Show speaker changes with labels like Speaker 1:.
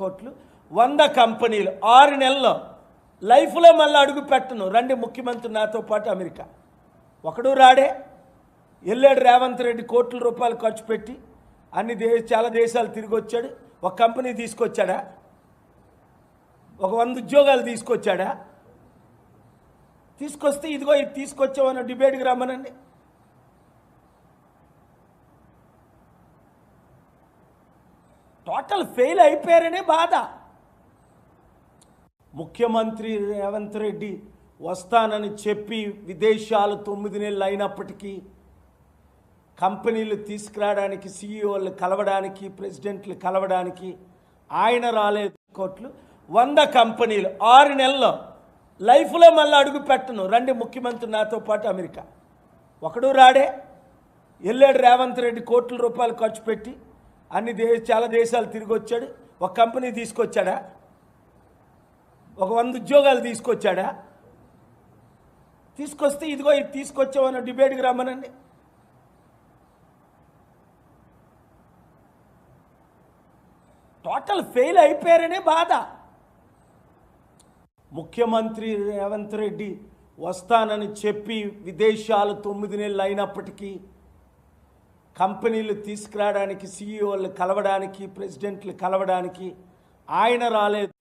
Speaker 1: కోట్లు వంద కంపెనీలు ఆరు నెలల్లో లైఫ్లో మళ్ళీ అడుగు పెట్టను. రండి ముఖ్యమంత్రి నాతో పాటు అమెరికా. ఒకడు రాడే వెళ్ళాడు రేవంత్ రెడ్డి కోట్ల రూపాయలు ఖర్చు పెట్టి అన్ని దేశ చాలా దేశాలు తిరిగి వచ్చాడు. ఒక కంపెనీ తీసుకొచ్చాడా? ఒక వంద ఉద్యోగాలు తీసుకొచ్చాడా? తీసుకొస్తే ఇదిగో ఇది తీసుకొచ్చామన్న డిబేట్కి రమ్మనండి. టోటల్ ఫెయిల్ అయిపోయారనే బాధ. ముఖ్యమంత్రి రేవంత్ రెడ్డి వస్తానని చెప్పి విదేశాలు తొమ్మిది నెలలు అయినప్పటికీ కంపెనీలు తీసుకురావడానికి సీఈఓలు కలవడానికి ప్రెసిడెంట్లు కలవడానికి ఆయన రాలేదు కోట్లు. వంద కంపెనీలు ఆరు నెలల్లో లైఫ్లో మళ్ళీ అడుగు పెట్టను. రండి ముఖ్యమంత్రి నాతో పాటు అమెరికా. ఒకడు రాడే. వెళ్ళాడు రేవంత్ రెడ్డి కోట్ల రూపాయలు ఖర్చు పెట్టి. అన్ని దే చాలా దేశాలు తిరిగి వచ్చాడు ఒక కంపెనీ తీసుకొచ్చాడా? ఒక వంద ఉద్యోగాలు తీసుకొచ్చాడా? తీసుకొస్తే ఇదిగో ఇది తీసుకొచ్చామన్న డిబేట్కి రమ్మనండి. టోటల్ ఫెయిల్ అయిపోయారనే బాధ. ముఖ్యమంత్రి రేవంత్ రెడ్డి వస్తానని చెప్పి విదేశాలు తొమ్మిది నెలలు అయినప్పటికీ కంపెనీలు తీసుకురావడానికి సీఈఓలు కలవడానికి ప్రెసిడెంట్లు కలవడానికి ఆయన రాలేదు.